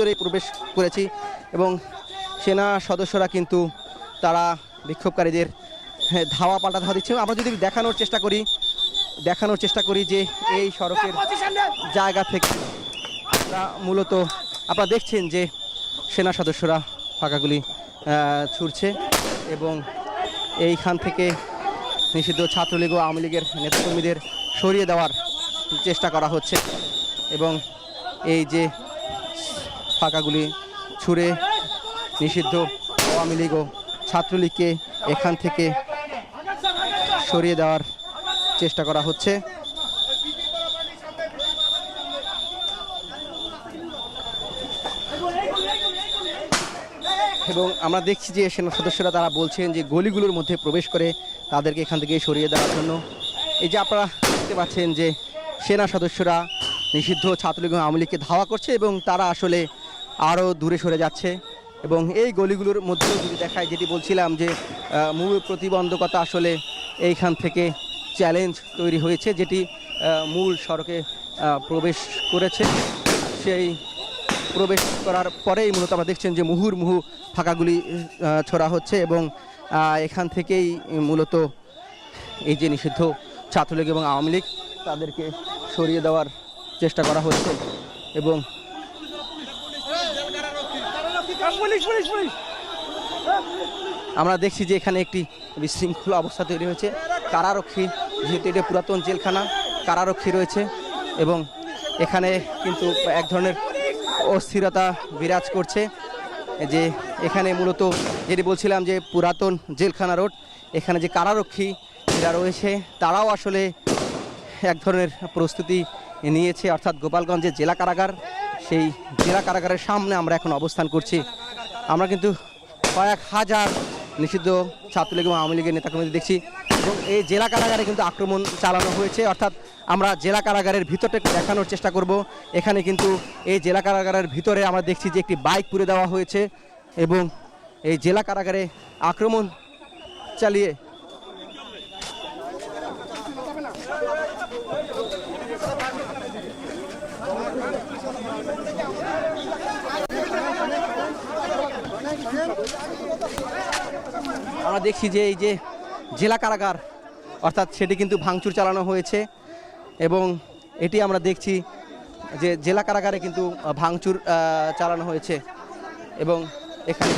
ভিতরে প্রবেশ করেছি এবং সেনা সদস্যরা কিন্তু তারা বিক্ষোভকারীদের হ্যাঁ, ধাওয়া পাল্টা ধাওয়া দিচ্ছে। আমরা যদি দেখানোর চেষ্টা করি দেখানোর চেষ্টা করি যে এই সড়কের জায়গা থেকে মূলত আপনারা দেখছেন যে সেনা সদস্যরা ফাঁকাগুলি ছুড়ছে এবং এইখান থেকে নিষিদ্ধ ছাত্রলীগ ও আওয়ামী লীগের নেতাকর্মীদের সরিয়ে দেওয়ার চেষ্টা করা হচ্ছে এবং এই যে ফাঁকাগুলি ছুঁড়ে নিষিদ্ধ আওয়ামী লীগ ও ছাত্রলীগকে এখান থেকে সরিয়ে দেওয়ার চেষ্টা করা হচ্ছে। এবং আমরা দেখছি যে সেনা সদস্যরা তারা বলছেন যে গলিগুলোর মধ্যে প্রবেশ করে তাদেরকে এখান থেকে সরিয়ে দেওয়ার জন্য। এই যে আপনারা দেখতে পাচ্ছেন যে সেনা সদস্যরা নিষিদ্ধ ছাত্রলীগ আওয়ামী লীগকে ধাওয়া করছে এবং তারা আসলে আরও দূরে সরে যাচ্ছে। এবং এই গলিগুলোর মধ্যেও যদি দেখায় যেটি বলছিলাম যে মূল প্রতিবন্ধকতা আসলে এইখান থেকে চ্যালেঞ্জ তৈরি হয়েছে যেটি মূল সড়কে প্রবেশ করেছে। সেই প্রবেশ করার পরেই মূলত আমরা দেখছেন যে মুহুর্মুহু ফাঁকাগুলি আহ, ছোড়া হচ্ছে এবং এখান থেকেই মূলত এই যে নিষিদ্ধ ছাত্রলীগ এবং আওয়ামী লীগ তাদেরকে সরিয়ে দেওয়ার চেষ্টা করা হচ্ছে। এবং আমরা দেখছি যে এখানে একটি বিশৃঙ্খলা অবস্থা তৈরি হয়েছে। কারারক্ষী, যেহেতু এটা পুরাতন জেলখানা, কারারক্ষী রয়েছে এবং এখানে কিন্তু এক ধরনের অস্থিরতা বিরাজ করছে। যে এখানে মূলত যেটি বলছিলাম যে পুরাতন জেলখানা রোড, এখানে যে কারারক্ষী যারা রয়েছে, তারাও আসলে এক ধরনের প্রস্তুতি নিয়েছে। অর্থাৎ গোপালগঞ্জের জেলা কারাগার, সেই জেলা কারাগারের সামনে আমরা এখন অবস্থান করছি। আমরা কিন্তু কয়েক হাজার নিষিদ্ধ ছাত্রলীগ এবং আওয়ামী লীগের নেতাকর্মীদের দেখছি এবং এই জেলা কারাগারে কিন্তু আক্রমণ চালানো হয়েছে। অর্থাৎ আমরা জেলা কারাগারের ভিতরটা একটু দেখানোর চেষ্টা করব। এখানে কিন্তু এই জেলা কারাগারের ভিতরে আমরা দেখছি যে একটি বাইক পুড়ে দেওয়া হয়েছে এবং এই জেলা কারাগারে আক্রমণ চালিয়ে আমরা দেখছি যে এই যে জেলা কারাগার, অর্থাৎ সেটি কিন্তু ভাঙচুর চালানো হয়েছে এবং এটি আমরা দেখছি যে জেলা কারাগারে কিন্তু ভাঙচুর চালানো হয়েছে এবং এখানে